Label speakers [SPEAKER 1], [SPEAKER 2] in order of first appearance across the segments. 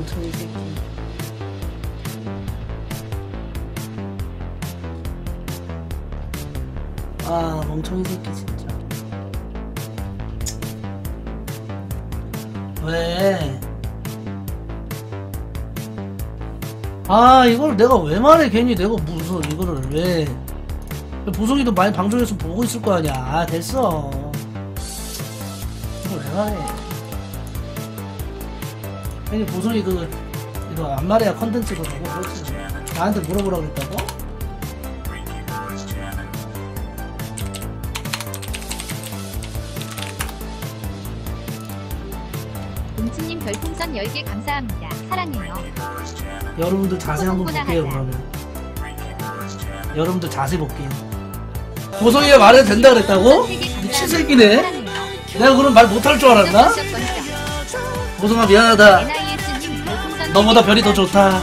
[SPEAKER 1] 멍청이 새끼. 아, 멍청이 새끼, 진짜. 왜? 아, 이걸 내가 왜 말해, 괜히 내가 무슨, 이거를 왜. 보성이도 많이 방송에서 보고 있을 거 아니야. 아, 됐어. 이걸 왜 말해. 괜히 보성이 그, 이거 안 말해야 컨텐츠로 보고 그렇지. 나한테 물어보라 그랬다고?
[SPEAKER 2] 뭉치님 별풍선 10개 감사합니다. 사랑해요.
[SPEAKER 1] 여러분들 자세 한번 볼게요. 그러면. 여러분들 자세 볼게요. 보성이가 말해도 된다 그랬다고? 미친 새끼네. 내가 그럼 말 못할 줄 알았나?
[SPEAKER 2] 번쩍 번쩍.
[SPEAKER 1] 보성아, 미안하다. 너보다
[SPEAKER 2] 10개
[SPEAKER 1] 별이 더 좋다.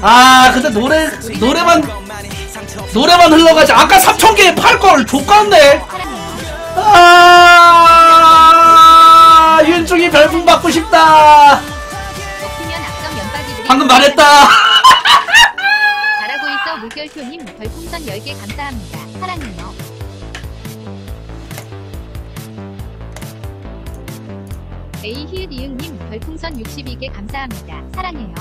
[SPEAKER 1] 아 근데 노래 노래만 노래만 흘러가지 아까 3천 개 팔걸 족같네
[SPEAKER 2] 사랑해요.
[SPEAKER 1] 아 윤중이 별풍 받고 싶다 방금 말했다
[SPEAKER 2] 잘하고 있어 물결표님 별풍선 10개 감사합니다. 사랑해요. 에이히읗 이응님 별풍선 62개 감사합니다. 사랑해요.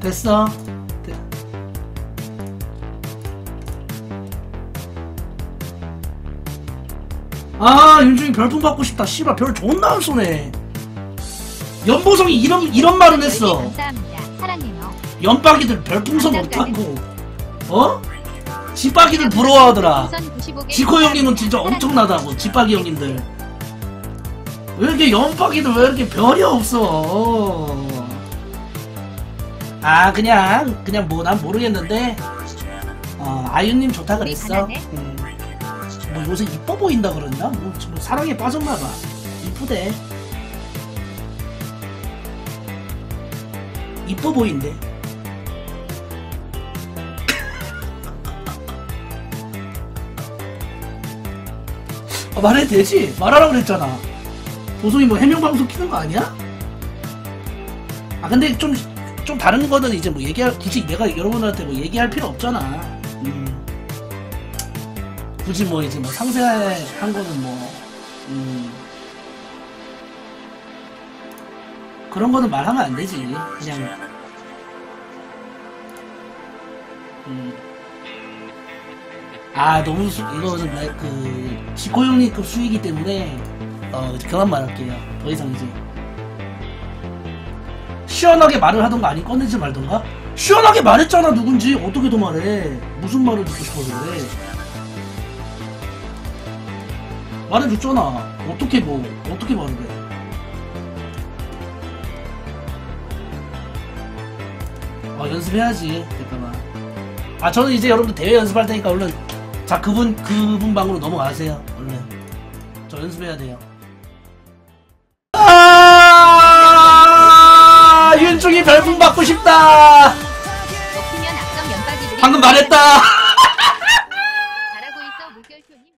[SPEAKER 1] 됐어 돼. 아 윤중이 별풍 받고 싶다 씨발 별 존나 안 쏘네 연보성이 이런 이런 말은
[SPEAKER 2] 10개
[SPEAKER 1] 했어
[SPEAKER 2] 감사합니다. 사랑해요.
[SPEAKER 1] 연박이들 별풍선 못하고 어? 지박이들 부러워하더라.
[SPEAKER 2] 별풍선 95개
[SPEAKER 1] 지코 형님은 진짜
[SPEAKER 2] 감사합니다.
[SPEAKER 1] 엄청나다고 지박이 형님들. 왜 이렇게 연박이들 왜 이렇게 별이 없어? 아 그냥 그냥 뭐 난 모르겠는데. 어 아유님 좋다 그랬어? 음. 뭐 요새 이뻐 보인다 그랬나? 뭐, 뭐 사랑에 빠졌나봐. 이쁘대. 이뻐 보인대 아, 말해도 되지 말하라고 그랬잖아 보성이 뭐 해명방송 키는 거 아니야? 아 근데 좀 좀 다른 거는 이제 뭐 얘기할 굳이 내가 여러분한테 뭐 얘기할 필요 없잖아 음. 굳이 뭐 이제 뭐 상세한 거는 뭐 음. 그런 거는 말하면 안 되지 그냥 음. 아 너무 수, 이거는 나- 그 형님급 수익이기 때문에 어 그만 말할게요. 더 이상 이제. 시원하게 말을 하던가 아니 꺼내지 말던가? 시원하게 말했잖아 누군지. 어떻게 더 말해? 무슨 말을 듣고 싶어서 그래? 말해줬잖아. 어떻게 뭐 어떻게 말을 해? 아 연습해야지. 잠깐만. 아 저는 이제 여러분들 대회 연습할 테니까 얼른 자 그분 그분 방으로 넘어가세요 얼른 저 연습해야 돼요 아 윤중이 별풍 받고 싶다 방금 말했다